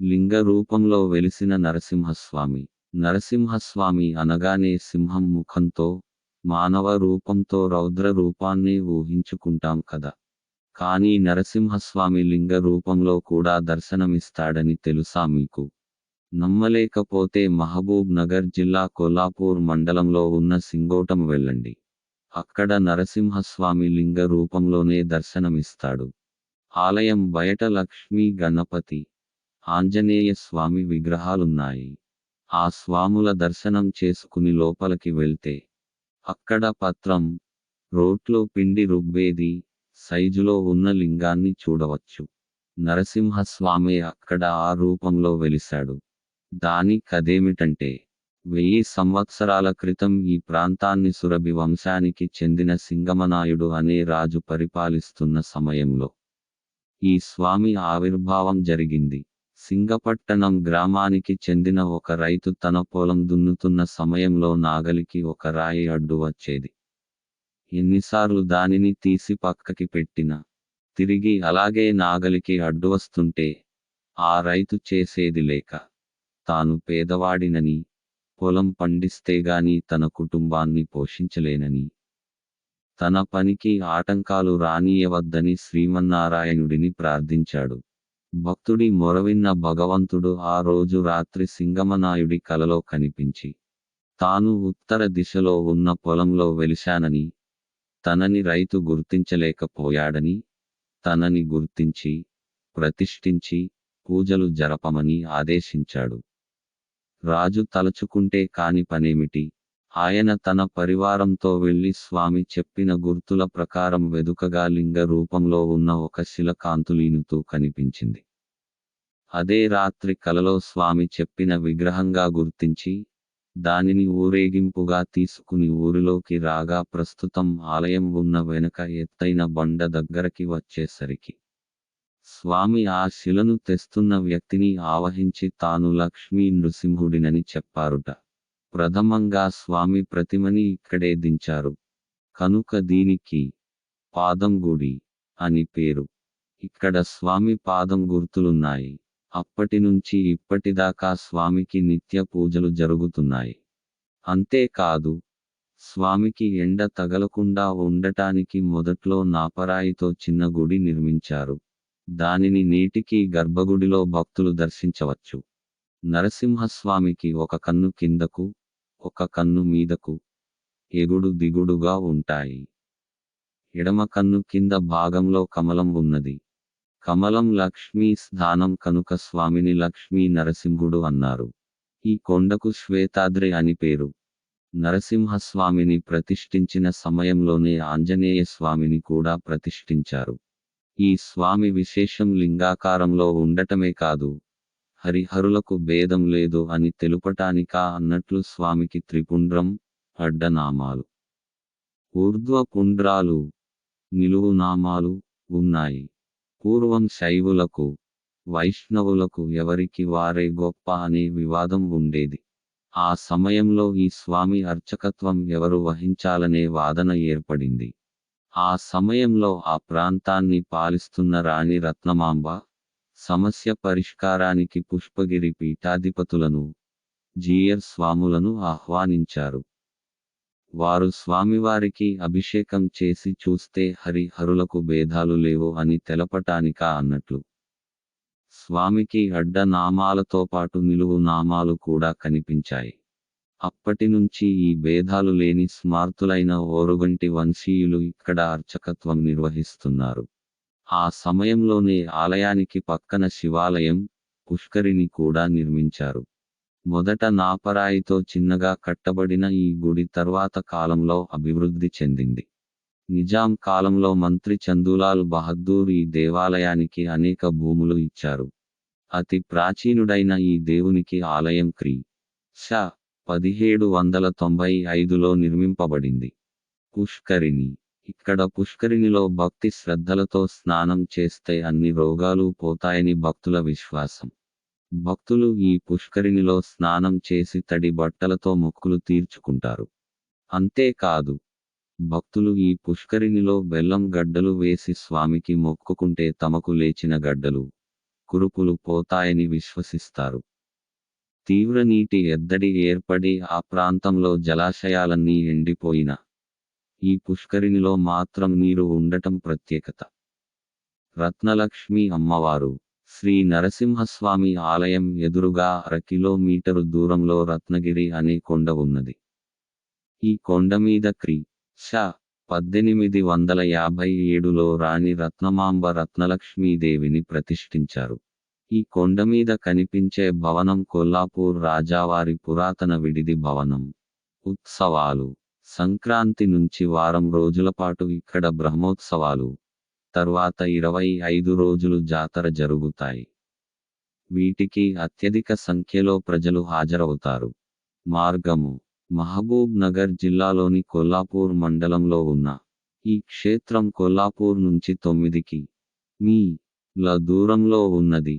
లింగ రూపంలో వెలిసిన నరసింహస్వామి. నరసింహస్వామి అనగానే సింహం ముఖంతో మానవ రూపంతో రౌద్ర రూపాన్ని ఊహించుకుంటాం కదా. కానీ నరసింహస్వామి లింగ రూపంలో కూడా దర్శనమిస్తాడని తెలుసా మీకు? నమ్మలేకపోతే మహబూబ్ నగర్ జిల్లా కొల్లాపూర్ మండలంలో ఉన్న సింగోటం వెళ్ళండి. అక్కడ నరసింహస్వామి లింగ రూపంలోనే దర్శనమిస్తాడు. ఆలయం బయట లక్ష్మీ గణపతి. ఆంజనేయ స్వామి విగ్రహాలున్నాయి. ఆ స్వాముల దర్శనం చేసుకుని లోపలికి వెళ్తే అక్కడ పత్రం రోట్లో పిండి రుబ్బేది సైజులో ఉన్న లింగాన్ని చూడవచ్చు. నరసింహస్వామి అక్కడ ఆ రూపంలో వెలిశాడు. దాని కదేమిటంటే వెయ్యి సంవత్సరాల క్రితం ఈ ప్రాంతాన్ని సురభి వంశానికి చెందిన సింగమనాయుడు అనే రాజు పరిపాలిస్తున్న సమయంలో ఈ స్వామి ఆవిర్భావం జరిగింది. సింగపట్టణం గ్రామానికి చెందిన ఒక రైతు తన పొలం దున్నుతున్న సమయంలో నాగలికి ఒక రాయి అడ్డు వచ్చేది. ఎన్నిసార్లు దానిని తీసి పక్కకి పెట్టినా. తిరిగి అలాగే నాగలికి అడ్డు వస్తుంటే ఆ రైతు చేసేది లేక తాను పేదవాడినని పొలం పండిస్తే గాని తన కుటుంబాన్ని పోషించలేనని. తన పనికి ఆటంకాలు రానియవద్దని శ్రీమన్నారాయణుడిని ప్రార్థించాడు. భక్తుడి మొరవిన్న భగవంతుడు ఆ రోజు రాత్రి సింగమనాయుడి కలలో కనిపించి తాను ఉత్తర దిశలో ఉన్న పొలంలో వెలిశానని తనని రైతు గుర్తించలేకపోయాడని తనని గుర్తించి ప్రతిష్ఠించి పూజలు జరపమని ఆదేశించాడు. రాజు తలచుకుంటే కాని పనేమిటి? ఆయన తన పరివారంతో వెళ్ళి స్వామి చెప్పిన గుర్తుల ప్రకారం వెదుకగా లింగ రూపంలో ఉన్న ఒక శిల కాంతులీనుతూ కనిపించింది. అదే రాత్రి కలలో స్వామి చెప్పిన విగ్రహంగా గుర్తించి దానిని ఊరేగింపుగా తీసుకుని ఊరిలోకి రాగా ప్రస్తుతం ఆలయం ఉన్న వెనుక ఎత్తైన బండ దగ్గరకి వచ్చేసరికి స్వామి ఆ శిలను తెస్తున్న వ్యక్తిని ఆవహించి తాను లక్ష్మీ నృసింహుడినని చెప్పారుట. ప్రథమంగా స్వామి ప్రతిమని ఇక్కడే దించారు. కనుక దీనికి పాదం గుడి అని పేరు. ఇక్కడ స్వామి పాదం గుర్తులున్నాయి అప్పటి నుంచి ఇప్పటిదాకా స్వామికి నిత్య పూజలు జరుగుతున్నాయి. అంతేకాదు స్వామికి ఎండ తగలకుండా ఉండటానికి మొదట్లో నాపరాయితో చిన్న గుడి నిర్మించారు. దానిని నేటికి గర్భగుడిలో భక్తులు దర్శించవచ్చు. నరసింహస్వామికి ఒక కన్ను కిందకు ఒక కన్ను మీదకు ఎగుడు దిగుడుగా ఉంటాయి. ఎడమ కన్ను కింద భాగంలో కమలం ఉన్నది. కమలం లక్ష్మీ స్థానం కనుక స్వామిని లక్ష్మీ నరసింహుడు అన్నారు. ఈ కొండకు శ్వేతాద్రి అని పేరు. నరసింహస్వామిని ప్రతిష్ఠించిన సమయంలోనే ఆంజనేయ స్వామిని కూడా ప్రతిష్ఠించారు. ఈ స్వామి విశేషం లింగాకారంలో ఉండటమే కాదు హరిహరులకు భేదం లేదు అని తెలుపటానికా అన్నట్లు స్వామికి త్రిపుండ్రం అడ్డనామాలు. ఊర్ధ్వ పుండ్రాలు నిలువు నామాలు ఉన్నాయి. పూర్వం శైవులకు వైష్ణవులకు ఎవరికి వారే గొప్ప అనే వివాదం ఉండేది. ఆ సమయంలో ఈ స్వామి అర్చకత్వం ఎవరు వహించాలనే వాదన ఏర్పడింది. ఆ సమయంలో ఆ ప్రాంతాన్ని పాలిస్తున్న రాణి రత్నమాంబ సమస్య పరిష్కారానికి పుష్పగిరి పీఠాధిపతులను జీయర్ స్వాములను ఆహ్వానించారు. వారు స్వామివారికి అభిషేకం చేసి చూస్తే హరిహరులకు భేదాలు లేవు అని తెలపటానికా అన్నట్లు. స్వామికి అడ్డ నామాలతో పాటు నిలువు నామాలు కూడా కనిపించాయి. అప్పటి నుంచి ఈ భేదాలు లేని స్మార్తులైన ఓరుగంటి వంశీయులు ఇక్కడ అర్చకత్వం నిర్వహిస్తున్నారు. ఆ సమయంలోనే ఆలయానికి పక్కన శివాలయం పుష్కరిని కూడా నిర్మించారు. మొదట నాపరాయితో చిన్నగా కట్టబడిన ఈ గుడి తర్వాత కాలంలో అభివృద్ధి చెందింది. నిజాం కాలంలో మంత్రి చందులాల్ బహద్దూర్ ఈ దేవాలయానికి అనేక భూములు ఇచ్చారు. అతి ప్రాచీనుడైన ఈ దేవునికి ఆలయం క్రీ. ష పదిహేడు వందల తొంభై ఐదులో నిర్మింపబడింది. పుష్కరిణి. ఇక్కడ పుష్కరిణిలో భక్తి శ్రద్ధలతో స్నానం చేస్తే అన్ని రోగాలు పోతాయని భక్తుల విశ్వాసం. భక్తులు ఈ పుష్కరిణిలో స్నానం చేసి తడి బట్టలతో మొక్కులు తీర్చుకుంటారు. అంతేకాదు భక్తులు ఈ పుష్కరిణిలో బెల్లం గడ్డలు వేసి స్వామికి మొక్కుకుంటే తమకు లేచిన గడ్డలు కురుపులు పోతాయని విశ్వసిస్తారు. తీవ్ర నీటి ఎద్దడి ఏర్పడి ఆ ప్రాంతంలో జలాశయాలన్నీ ఎండిపోయిన ఈ పుష్కరిణిలో మాత్రం నీరు ఉండటం ప్రత్యేకత. రత్నలక్ష్మి అమ్మవారు శ్రీ నరసింహస్వామి ఆలయం ఎదురుగా అర కిలోమీటరు దూరంలో రత్నగిరి అనే కొండ ఉన్నది. ఈ కొండ మీద క్రీ. శ. పద్దెనిమిది వందల యాభై ఏడులో రాణి రత్నమాంబ రత్నలక్ష్మీదేవిని ప్రతిష్ఠించారు. ఈ కొండ మీద కనిపించే భవనం కొల్లాపూర్ రాజావారి పురాతన విడిది భవనం. ఉత్సవాలు. సంక్రాంతి నుంచి వారం రోజుల పాటు ఇక్కడ బ్రహ్మోత్సవాలు. తర్వాత ఇరవై ఐదు రోజులు జాతర జరుగుతాయి. వీటికి అత్యధిక సంఖ్యలో ప్రజలు హాజరవుతారు. మార్గము. మహబూబ్ నగర్ జిల్లాలోని కొల్లాపూర్ మండలంలో ఉన్న ఈ క్షేత్రం కొల్లాపూర్ నుంచి తొమ్మిదికి మీ ల దూరంలో ఉన్నది.